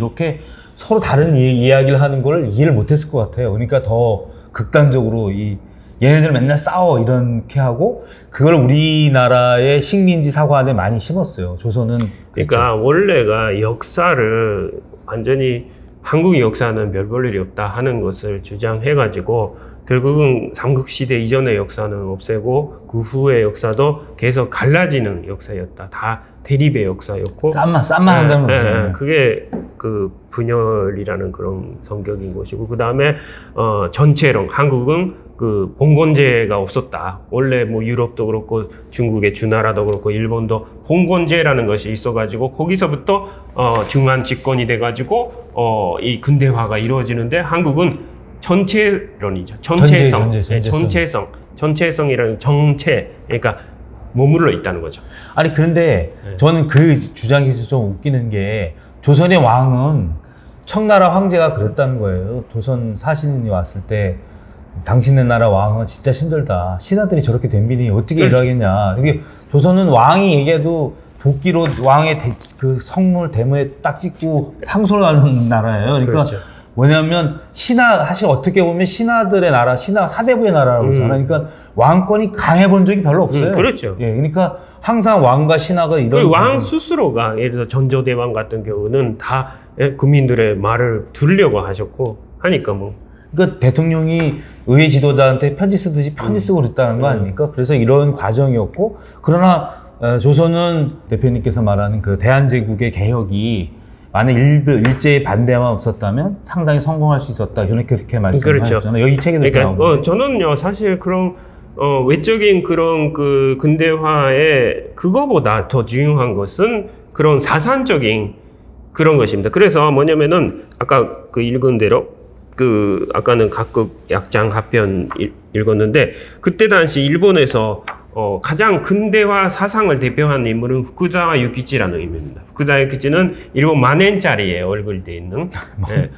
이렇게 서로 다른 이, 이야기를 하는 걸 이해를 못했을 것 같아요. 그러니까 더 극단적으로 이 얘네들 맨날 싸워 이렇게 하고 그걸 우리나라의 식민지 사관에 많이 심었어요. 조선은 그러니까 원래가 역사를 완전히 한국의 역사는 별 볼 일이 없다 하는 것을 주장해가지고 결국은 삼국 시대 이전의 역사는 없애고 그 후의 역사도 계속 갈라지는 역사였다. 다 대립의 역사였고 쌈만 쌈만 한다는 예, 거죠. 예, 예. 그게 그 분열이라는 그런 성격인 것이고 그 다음에 어 전체론 한국은 그 봉건제가 없었다. 원래 뭐 유럽도 그렇고 중국의 주나라도 그렇고 일본도 봉건제라는 것이 있어가지고 거기서부터 어 중한 집권이 돼가지고 어 이 근대화가 이루어지는데 한국은 전체론이죠. 전체성, 전체, 전체, 예, 전체성. 전체성, 전체성이라는 정체, 그러니까 머물러 있다는 거죠. 아니 그런데 네. 저는 그 주장에서 좀 웃기는 게 조선의 왕은 청나라 황제가 그랬다는 거예요. 조선 사신이 왔을 때 당신네 나라 왕은 진짜 힘들다. 신하들이 저렇게 덤비니 어떻게 그렇죠. 일하겠냐. 이게 조선은 왕이 얘기해도 도끼로 왕의 대- 그 성물 대문에 딱 찍고 상소를 하는 나라예요. 그러니까 그렇죠. 왜냐하면 신하 사실 어떻게 보면 신하들의 나라, 신하 사대부의 나라라고 그러잖아요. 음. 그러니까 왕권이 강해 본 적이 별로 없어요. 음, 그렇죠. 예, 그러니까 항상 왕과 신하가 이런 그리고 왕 부분- 스스로가 예를 들어 전조대왕 같은 경우는 다 예, 국민들의 말을 들으려고 하셨고 하니까 뭐 그러니까 대통령이 의회 지도자한테 편지 쓰듯이 편지 쓰고 그랬다는 거 음. 아닙니까? 그래서 이런 과정이었고 그러나 어, 조선은 대표님께서 말하는 그 대한제국의 개혁이 만약 일부 일제의 반대만 없었다면 상당히 성공할 수 있었다. 이렇게 그렇게 말씀하셨잖아요. 그렇죠. 여기 책에도 그러니까. 어, 저는요 사실 그런 어, 외적인 그런 그 근대화에 그거보다 더 중요한 것은 그런 사산적인 그런 것입니다. 그래서 뭐냐면은 아까 그 읽은 대로 그 아까는 각국 약장 합변 읽- 읽었는데 그때 당시 일본에서 어, 가장 근대화 사상을 대표하는 인물은 후쿠자와 유키치라는 인물입니다. 후쿠자와 유키치는 일본 만엔짜리에 얼굴돼 있는 예,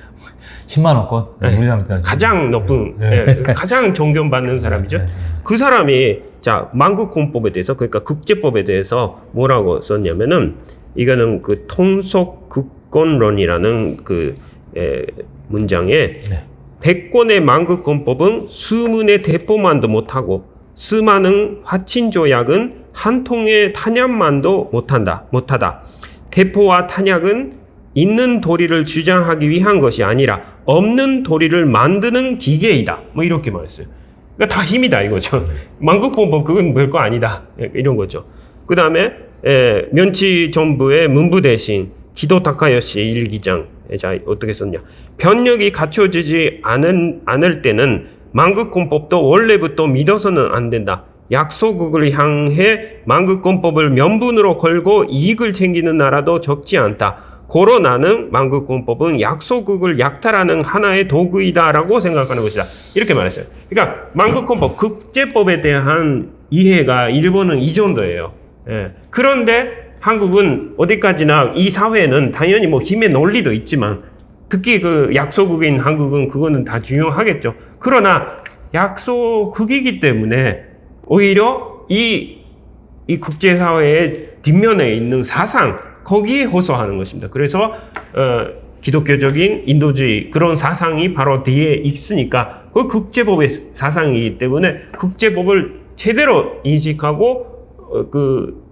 10만 원권 네. 우리나라까지 가장 높은 네. 예, 가장 존경받는 사람이죠. 네. 그 사람이 자 만국공법에 대해서 그러니까 국제법에 대해서 뭐라고 썼냐면은 이거는 그 통속 국권론이라는 그 에, 문장에 네. 백권의 만국권법은 수문의 대포만도 못하고 수많은 화친 조약은 한 통의 탄약만도 못한다 못하다. 대포와 탄약은 있는 도리를 주장하기 위한 것이 아니라 없는 도리를 만드는 기계이다. 뭐 이렇게 말했어요. 그러니까 다 힘이다 이거죠. 만국권법 그건 별거 아니다. 예, 이런 거죠. 그 다음에 면치 정부의 문부 대신 기도 타카요시 일기장. 예, 자 어떻게 썼냐. 변력이 갖춰지지 않은, 않을 때는 만국권법도 원래부터 믿어서는 안 된다. 약소국을 향해 만국권법을 명분으로 걸고 이익을 챙기는 나라도 적지 않다. 고로 나는 만국권법은 약소국을 약탈하는 하나의 도구이다라고 생각하는 것이다. 이렇게 말했어요. 그러니까 만국권법 국제법에 대한 이해가 일본은 이 정도예요. 예. 그런데 한국은 어디까지나 이 사회는 당연히 뭐 힘의 논리도 있지만 특히 그 약소국인 한국은 그거는 다 중요하겠죠. 그러나 약소국이기 때문에 오히려 이, 이 국제사회의 뒷면에 있는 사상, 거기에 호소하는 것입니다. 그래서, 어, 기독교적인 인도주의 그런 사상이 바로 뒤에 있으니까 그 국제법의 사상이기 때문에 국제법을 제대로 인식하고 어, 그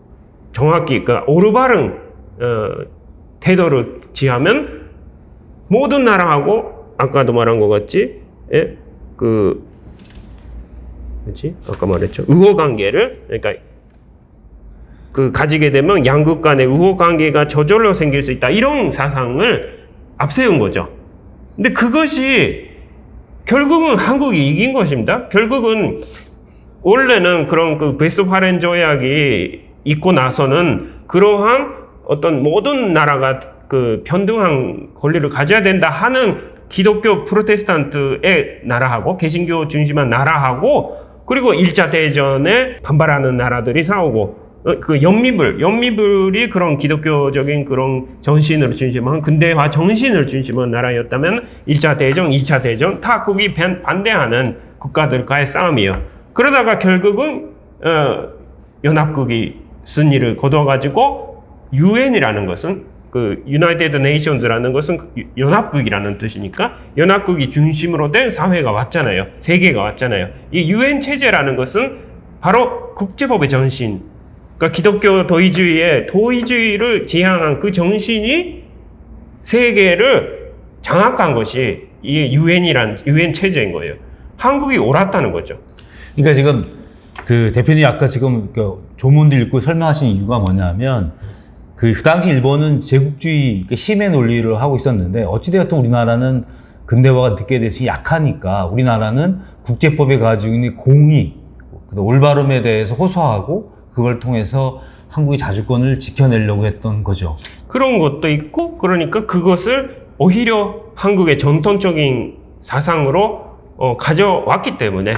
정확히 그 오르바른 어, 태도를 취하면 모든 나라하고 아까도 말한 것 같지, 예, 그 뭐지? 아까 말했죠. 우호 관계를 그러니까 그 가지게 되면 양국 간의 우호 관계가 저절로 생길 수 있다. 이런 사상을 앞세운 거죠. 근데 그것이 결국은 한국이 이긴 것입니다. 결국은 원래는 그런 그 베스트파렌 조약이 있고 나서는 그러한 어떤 모든 나라가 그 평등한 권리를 가져야 된다 하는 기독교 프로테스탄트의 나라하고 개신교 중심한 나라하고 그리고 일차 대전에 반발하는 나라들이 싸우고 어, 그 연미불, 연미불이 그런 기독교적인 그런 정신을 중심한 근대화 정신을 중심한 나라였다면 일차 대전, 이차 대전 다 거기 반- 반대하는 국가들과의 싸움이에요. 그러다가 결국은 어, 연합국이 승리를 거둬가지고 유엔이라는 것은 그 유나이티드 네이션즈라는 것은 그 연합국이라는 뜻이니까 연합국이 중심으로 된 사회가 왔잖아요. 세계가 왔잖아요. 이 유엔 체제라는 것은 바로 국제법의 전신. 그러니까 기독교 도의주의의 도의주의를 지향한 그 정신이 세계를 장악한 것이 이 유엔이란 유엔 체제인 거예요. 한국이 옳았다는 거죠. 그러니까 지금 그 대표님 아까 지금 그 조문도 읽고 설명하신 이유가 뭐냐면 그 당시 일본은 제국주의 그 힘의 논리를 하고 있었는데 어찌되었든 우리나라는 근대화가 늦게 돼서 약하니까 우리나라는 국제법에 가지고 있는 공의, 그 올바름에 대해서 호소하고 그걸 통해서 한국의 자주권을 지켜내려고 했던 거죠. 그런 것도 있고 그러니까 그것을 오히려 한국의 전통적인 사상으로 어, 가져왔기 때문에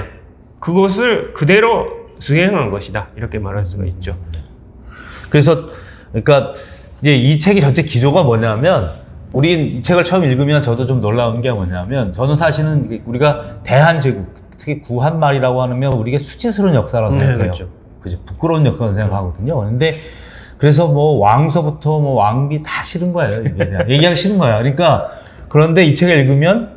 그것을 그대로 수행한 것이다 이렇게 말할 수가 있죠. 그래서 그러니까 이제 이 책의 전체 기조가 뭐냐면 우리 이 책을 처음 읽으면 저도 좀 놀라운 게 뭐냐면 저는 사실은 우리가 대한제국 특히 구한말이라고 하면 우리가 수치스러운 역사라고 네, 생각해요. 그렇죠. 그죠 부끄러운 역사라고 생각하거든요. 근데 그래서 뭐 왕서부터 뭐 왕비 다 싫은 거예요. 얘기하기 싫은 거야. 그러니까 그런데 이 책을 읽으면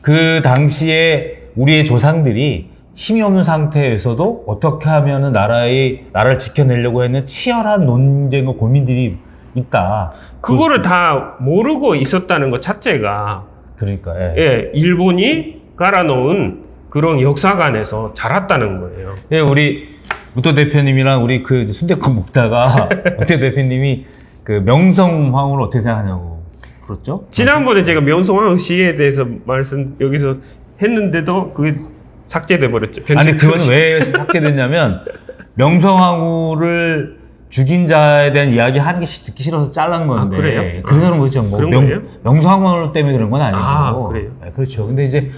그 당시에 우리의 조상들이 힘이 없는 상태에서도 어떻게 하면은 나라의 나라를 지켜내려고 했는 치열한 논쟁과 고민들이 있다. 그거를 다 모르고 있었다는 것 자체가 그러니까 예. 예, 일본이 깔아놓은 그런 역사관에서 자랐다는 거예요. 예, 우리 무토 대표님이랑 우리 그 순대국 먹다가 무토 대표님이 그 명성황후를 어떻게 생각하냐고 그렇죠? 지난번에 제가 명성황후 씨에 대해서 말씀 여기서 했는데도 그게 삭제돼 버렸죠. 아니 그건 왜 삭제됐냐면 명성황후를 죽인 자에 대한 이야기 하는 게 시- 듣기 싫어서 잘란 건데 아, 그래요? 그런 거죠. 뭐 그런 명? 명성황후 때문에 그런 건 아니고 아, 그래요? 네, 그렇죠. 근데 이제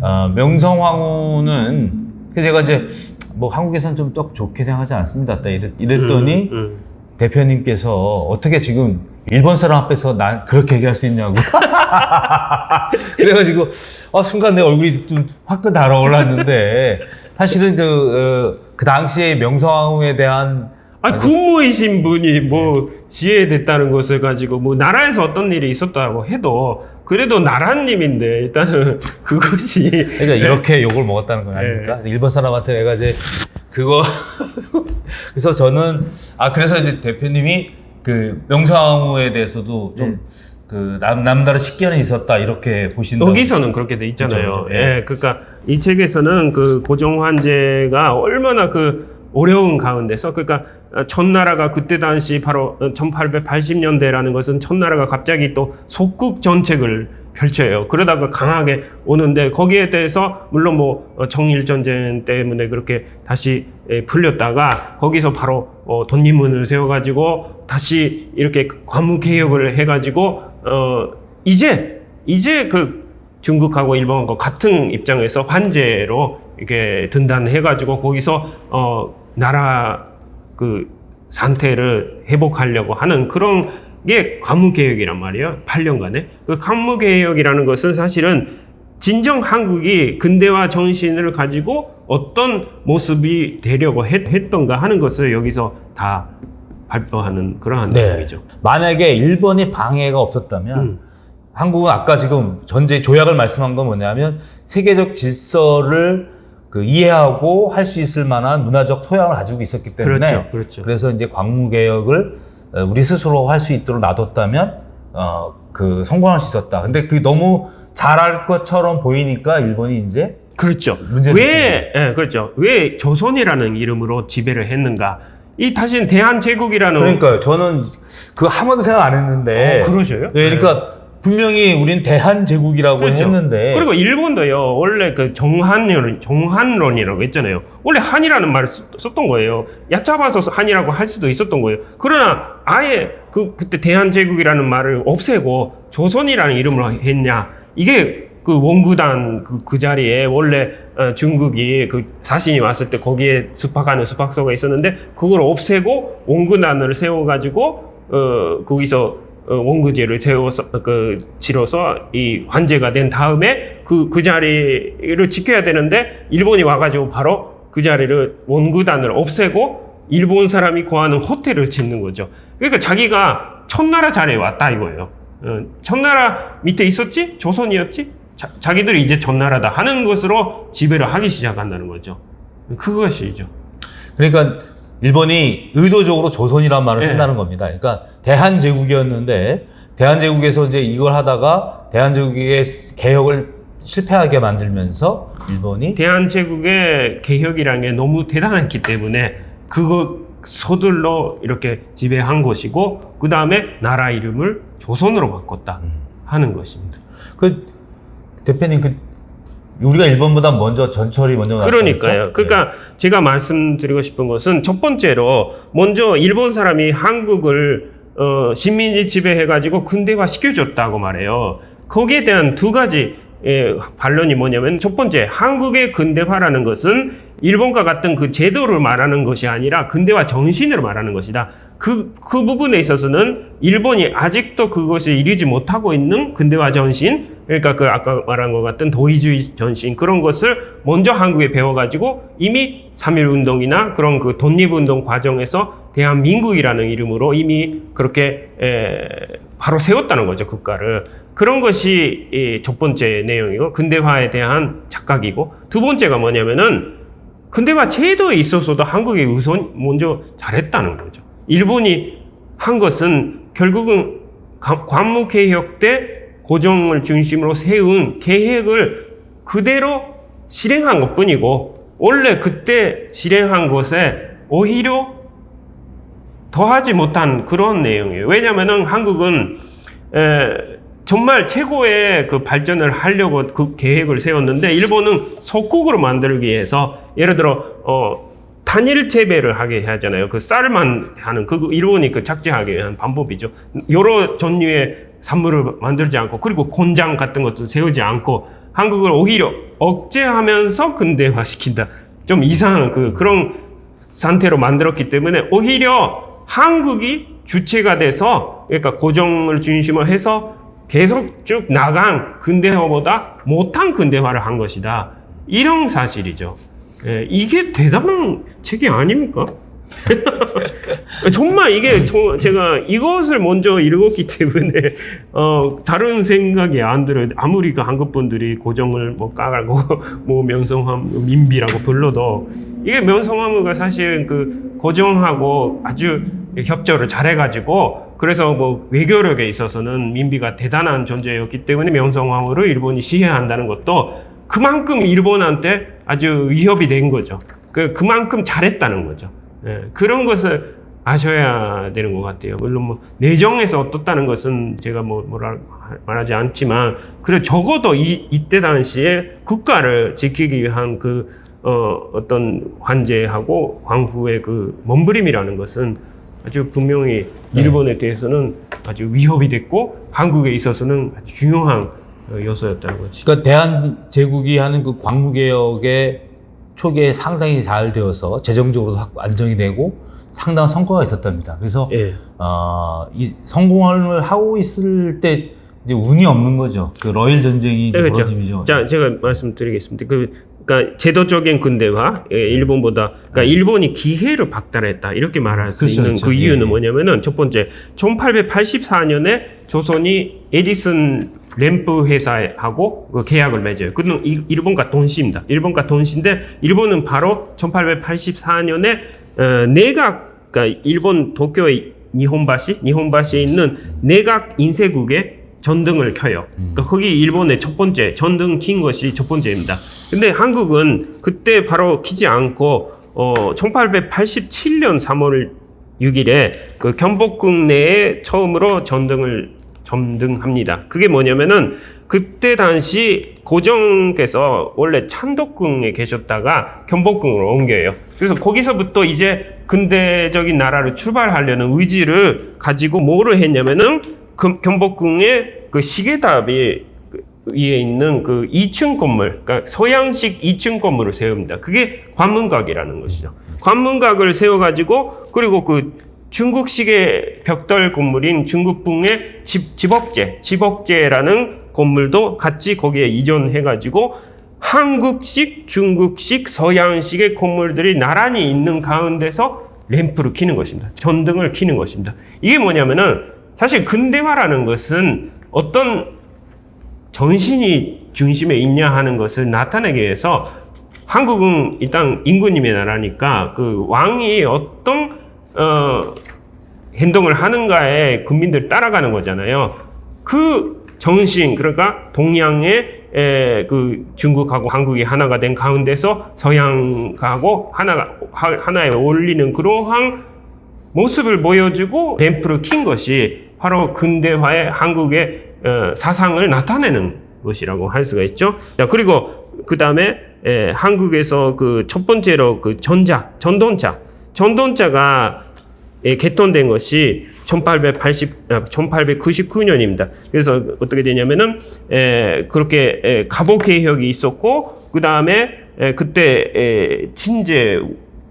어, 명성황후는 그래서 제가 이제 뭐 한국에서는 좀더 좋게 생각하지 않습니다. 딱 이랬, 이랬더니 음, 음. 대표님께서 어떻게 지금 일본 사람 앞에서 난 그렇게 얘기할 수 있냐고. 그래가지고, 어, 순간 내 얼굴이 좀 화끈 달아올랐는데, 사실은 그, 어, 그 당시에 명성황후에 대한 아 군무이신 분이 뭐 지혜됐다는 것을 가지고 뭐 나라에서 어떤 일이 있었다고 해도 그래도 나라님인데 일단은 그것이 그러니까 이렇게 욕을 먹었다는 건 아닙니까? 일본 사람한테 내가 이제 그거 그래서 저는 아 그래서 이제 대표님이 그 명성황후에 대해서도 좀그남 남다른 식견이 있었다 이렇게 보신다. 여기서는 그렇게 돼 있잖아요. 그쵸, 그쵸. 예, 그러니까 이 책에서는 그 고종 황제가 얼마나 그 어려운 가운데서 그러니까 천나라가 그때 당시 바로 1880년대라는 것은 천나라가 갑자기 또 속국 정책을 펼쳐요. 그러다가 강하게 오는데 거기에 대해서 물론 뭐 어, 정일 전쟁 때문에 그렇게 다시 예, 풀렸다가 거기서 바로 어, 독립문을 세워가지고 다시 이렇게 관무 개혁을 해가지고 어 이제 이제 그 중국하고 일본하고 같은 입장에서 환제로 이렇게 등단해가지고 거기서 어 나라 그 상태를 회복하려고 하는 그런 게 관무개혁이란 말이에요. 8년간에. 그 관무개혁이라는 것은 사실은 진정 한국이 근대화 정신을 가지고 어떤 모습이 되려고 했, 했던가 하는 것을 여기서 다 발표하는 그러한 네. 내용이죠. 만약에 일본이 방해가 없었다면 음. 한국은 아까 지금 전제 조약을 말씀한 건 뭐냐면 세계적 질서를 그 이해하고 할 수 있을 만한 문화적 소양을 가지고 있었기 때문에 그렇죠, 그렇죠. 그래서 이제 광무 개혁을 어, 우리 스스로 할 수 있도록 놔뒀다면 어 그 성공할 수 있었다. 근데 그게 너무 잘할 것처럼 보이니까 일본이 이제 그렇죠. 왜, 예, 그렇죠. 왜 조선이라는 이름으로 지배를 했는가? 이 다시는 대한제국이라는. 그러니까요. 저는 그한 번도 생각 안 했는데 어, 그러셔요? 네, 그러니까 분명히 우리는 대한제국이라고 그렇죠. 했는데 그리고 일본도요, 원래 그 정한론, 정한론이라고 했잖아요. 원래 한이라는 말을 썼- 썼던 거예요. 얕잡아서 한이라고 할 수도 있었던 거예요. 그러나 아예 그, 그때 대한제국이라는 말을 없애고 조선이라는 이름으로 했냐. 이게 그 원구단 그, 그 자리에 원래 어, 중국이 그 사신이 왔을 때 거기에 습박하는 습박소가 있었는데 그걸 없애고 원구단을 세워가지고 어, 거기서 어, 원구제를 세워서 그 지로서 이 환제가 된 다음에 그그 자리를 지켜야 되는데 일본이 와가지고 바로 그 자리를 원구단을 없애고 일본 사람이 거하는 호텔을 짓는 거죠. 그러니까 자기가 첫나라 자리에 왔다 이거예요. 어, 첫나라 밑에 있었지? 조선이었지? 자, 기들이 이제 전나라다 하는 것으로 지배를 하기 시작한다는 거죠. 그것이죠. 그러니까 일본이 의도적으로 조선이라는 말을 예. 쓴다는 겁니다. 그러니까 대한제국이었는데 대한제국에서 이제 이걸 하다가 대한제국의 개혁을 실패하게 만들면서 일본이 대한제국의 개혁이라는 게 너무 대단했기 때문에 그거 서둘러 이렇게 지배한 것이고 그 다음에 나라 이름을 조선으로 바꿨다 하는 것입니다. 그 대표님 그 우리가 일본보다 먼저 전철이 먼저 나왔다 그러니까요. 그러니까 제가 말씀드리고 싶은 것은 첫 번째로 먼저 일본 사람이 한국을 어, 식민지 지배해가지고 근대화 시켜줬다고 말해요. 거기에 대한 두 가지 예, 반론이 뭐냐면 첫 번째 한국의 근대화라는 것은 일본과 같은 그 제도를 말하는 것이 아니라 근대화 정신을 말하는 것이다. 그, 그 부분에 있어서는 일본이 아직도 그것이 이루지 못하고 있는 근대화 정신, 그러니까 그 아까 말한 것 같은 도의주의 정신, 그런 것을 먼저 한국에 배워가지고 이미 3.1운동이나 그런 그 독립운동 과정에서 대한민국이라는 이름으로 이미 그렇게 에, 바로 세웠다는 거죠, 국가를. 그런 것이 이 첫 번째 내용이고, 근대화에 대한 착각이고, 두 번째가 뭐냐면은 근대화 제도에 있어서도 한국이 우선 먼저 잘했다는 거죠. 일본이 한 것은 결국은 관- 관무개혁 때 고정을 중심으로 세운 계획을 그대로 실행한 것 뿐이고, 원래 그때 실행한 것에 오히려 더하지 못한 그런 내용이에요. 왜냐면은 한국은 에, 정말 최고의 그 발전을 하려고 그 계획을 세웠는데 일본은 속국으로 만들기 위해서 예를 들어 어 단일 재배를 하게 하잖아요. 그 쌀만 하는 그 일본이 그 착지하게 위한 방법이죠. 여러 종류의 산물을 만들지 않고 그리고 곤장 같은 것도 세우지 않고 한국을 오히려 억제하면서 근대화 시킨다. 좀 이상한 그 그런 상태로 만들었기 때문에 오히려 한국이 주체가 돼서 그러니까 고정을 중심으로 해서 계속 쭉 나간 근대화보다 못한 근대화를 한 것이다. 이런 사실이죠. 예, 이게 대단한 책이 아닙니까? 정말 이게 저, 제가 이것을 먼저 읽었기 때문에 어, 다른 생각이 안 들어요. 아무리 그 한국 분들이 고정을 뭐 까고 뭐 명성황 민비라고 불러도 이게 명성황후가 사실 그 고정하고 아주 협조를 잘해가지고 그래서 뭐 외교력에 있어서는 민비가 대단한 존재였기 때문에 명성황후를 일본이 시해한다는 것도 그만큼 일본한테 아주 위협이 된 거죠. 그 그만큼 잘했다는 거죠. 예, 그런 것을 아셔야 되는 것 같아요. 물론 뭐 내정에서 어떻다는 것은 제가 뭐 뭐라 말하지 않지만 그래 적어도 이 이때 당시에 국가를 지키기 위한 그 어, 어떤 황제하고 황후의 그 몸부림이라는 것은 아주 분명히 일본에 대해서는 아주 위협이 됐고 한국에 있어서는 아주 중요한 어, 요소였다는 거지. 그러니까 대한 제국이 하는 그 광무개혁의 초기에 상당히 잘 되어서 재정적으로도 확 안정이 되고 상당한 성과가 있었답니다. 그래서 예. 어, 이 성공을 하고 있을 때 이제 운이 없는 거죠. 그 러일 전쟁이 네, 그렇죠. 벌어지죠. 자, 제가 말씀드리겠습니다. 그, 그러니까 제도적인 근대화, 예, 일본보다, 그러니까 일본이 기회를 박탈했다 이렇게 말할 수 그렇죠, 있는 그렇죠. 그 이유는 예, 예. 뭐냐면은 첫 번째, 1884년에 조선이 에디슨 램프 회사하고 그 계약을 맺어요. 그는 이- 일본과 동시입니다. 일본과 동시인데 일본은 바로 1884년에 어, 내각, 그러니까 일본 도쿄의 니혼바시, 니혼바시에 있는 내각 인쇄국에 전등을 켜요. 그러니까 거기 일본의 첫 번째 전등 킨 것이 첫 번째입니다. 근데 한국은 그때 바로 키지 않고 어 1887년 3월 6일에 그 경복궁 내에 처음으로 전등을 점등합니다. 그게 뭐냐면은 그때 당시 고정께서 원래 찬덕궁에 계셨다가 경복궁으로 옮겨요. 그래서 거기서부터 이제 근대적인 나라를 출발하려는 의지를 가지고 뭐를 했냐면은 그 경복궁의 그 시계탑이 그 위에 있는 그 2층 건물, 그러니까 서양식 2층 건물을 세웁니다. 그게 관문각이라는 것이죠. 관문각을 세워가지고 그리고 그 중국식의 벽돌 건물인 중국궁의 집, 집업제, 집업제라는 건물도 같이 거기에 이전해가지고 한국식, 중국식, 서양식의 건물들이 나란히 있는 가운데서 램프를 켜는 것입니다. 전등을 켜는 것입니다. 이게 뭐냐면은 사실 근대화라는 것은 어떤 전신이 중심에 있냐 하는 것을 나타내기 위해서 한국은 일단 임금님의 나라니까 그 왕이 어떤 어, 행동을 하는가에 국민들 따라가는 거잖아요. 그 정신 그러니까 동양의 에, 그 중국하고 한국이 하나가 된 가운데서 서양하고 하나가 하- 하나에 올리는 그러한 모습을 보여주고 램프를 킨 것이 바로 근대화의 한국의 어, 사상을 나타내는 것이라고 할 수가 있죠. 자, 그리고 그 다음에 한국에서 그 첫 번째로 그 전자, 전동차, 전동차가 예, 개통된 것이 1880, 아, 1899년입니다. 그래서 어떻게 되냐면은 에, 그렇게 에, 갑오 개혁이 있었고 그 다음에 그때 에, 친제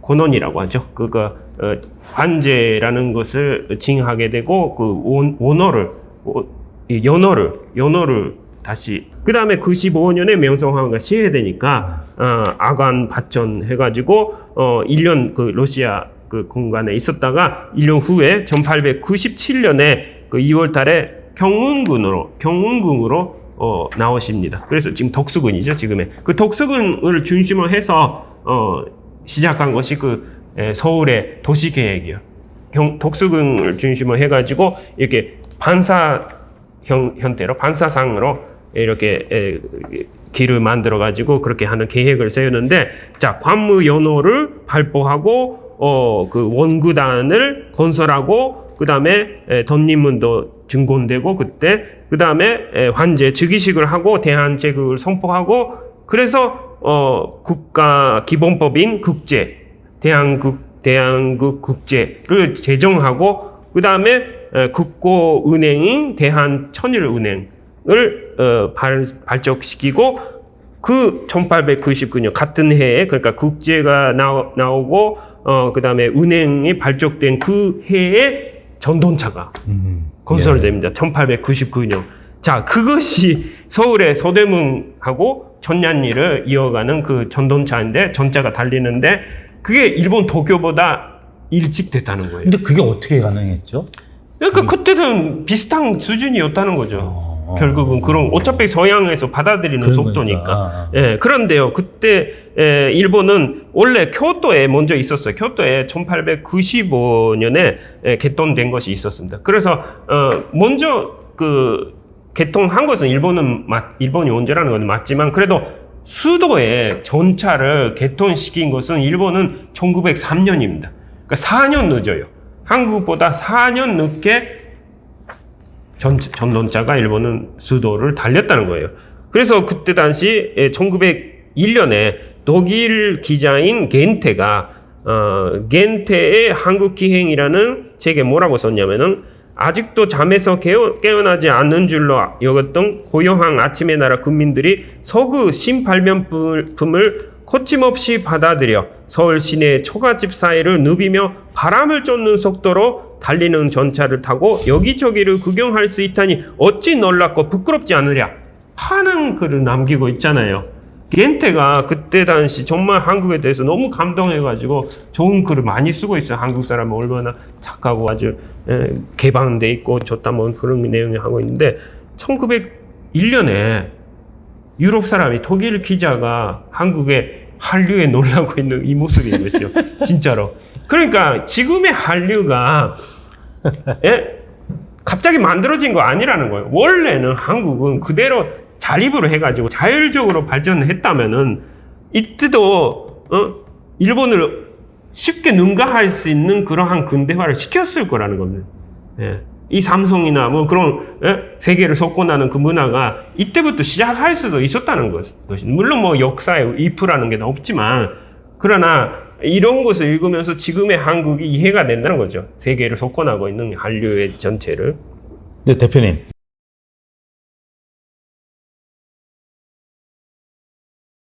권원이라고 하죠. 그가 어, 관제라는 것을 징하게 되고 그 원, 원어를 어, 이 연어를 연어를 다시 그 다음에 95년에 명성황후가 시해되니까 어, 아관 발전 해가지고 어 1년 그 러시아 그 공간에 있었다가 1년 후에 1897년에 그 2월달에 경운군으로 경운궁으로 어 나오십니다. 그래서 지금 덕수군이죠 지금의 그 덕수군을 중심으로 해서 어 시작한 것이 그 에, 서울의 도시 계획이요. 경, 독수궁을 중심으로 해가지고 이렇게 반사 형, 형태로 반사상으로 이렇게 에, 길을 만들어 가지고 그렇게 하는 계획을 세우는데 자 관무 연호를 발포하고 어 그 원구단을 건설하고 그 다음에 덧림문도 증곤되고 그때 그 다음에 환제 즉위식을 하고 대한 제국을 선포하고 그래서 어 국가 기본법인 국제 대한국 대한국 국제를 제정하고 그 다음에 국고 은행인 대한 천일은행 을 어, 발, 발족시키고 그 1899년 같은 해에 그러니까 국제가 나오, 나오고 어 그다음에 은행이 발족된 그 해에 전동차가 건설됩니다. 1899년. 자, 그것이 서울의 서대문하고 전얀리를 이어가는 그 전동차인데 전차가 달리는데 그게 일본 도쿄보다 일찍 됐다는 거예요. 근데 그게 어떻게 가능했죠? 그러니까 그때는 비슷한 수준이었다는 거죠. 어. 결국은 그런 어차피 서양에서 받아들이는 그런 속도니까. 거니까. 아, 아. 예, 그런데요. 그때 에, 일본은 원래 교토에 먼저 있었어요. 교토에 1895년에 에, 개통된 것이 있었습니다. 그래서 어, 먼저 그 개통한 것은 일본은 맞, 일본이 원제라는 건 맞지만 그래도 수도에 전차를 개통시킨 것은 일본은 1903년입니다. 그러니까 4년 늦어요. 한국보다 4년 늦게 전, 전론자가 일본은 수도를 달렸다는 거예요. 그래서 그때 당시 1901년에 독일 기자인 겐테가 어, 겐테의 한국 기행이라는 책에 뭐라고 썼냐면은 아직도 잠에서 깨어, 깨어나지 않는 줄로 여겼던 고요한 아침의 나라 국민들이 서구 신발명품을 거침없이 받아들여 서울 시내 초가집 사이를 누비며 바람을 쫓는 속도로 달리는 전차를 타고 여기저기를 구경할 수 있다니 어찌 놀랍고 부끄럽지 않으랴 하는 글을 남기고 있잖아요. 겐테가 그때 당시 정말 한국에 대해서 너무 감동해가지고 좋은 글을 많이 쓰고 있어요. 한국 사람은 얼마나 착하고 아주 에, 개방돼 있고 좋다 뭐 그런 내용을 하고 있는데 1901년에 유럽 사람이 독일 기자가 한국의 한류에 놀라고 있는 이 모습인 거죠. 진짜로. 그러니까 지금의 한류가 예? 갑자기 만들어진 거 아니라는 거예요. 원래는 한국은 그대로 자립을 해가지고 자율적으로 발전을 했다면은 이때도 어? 일본을 쉽게 능가할 수 있는 그러한 근대화를 시켰을 거라는 겁니다. 예. 이 삼성이나 뭐 그런 예? 세계를 석권하는 그 문화가 이때부터 시작할 수도 있었다는 것. 것이 물론 뭐 역사에 이프라는 게 없지만 그러나 이런 것을 읽으면서 지금의 한국이 이해가 된다는 거죠. 세계를 석권하고 있는 한류의 전체를. 네, 대표님.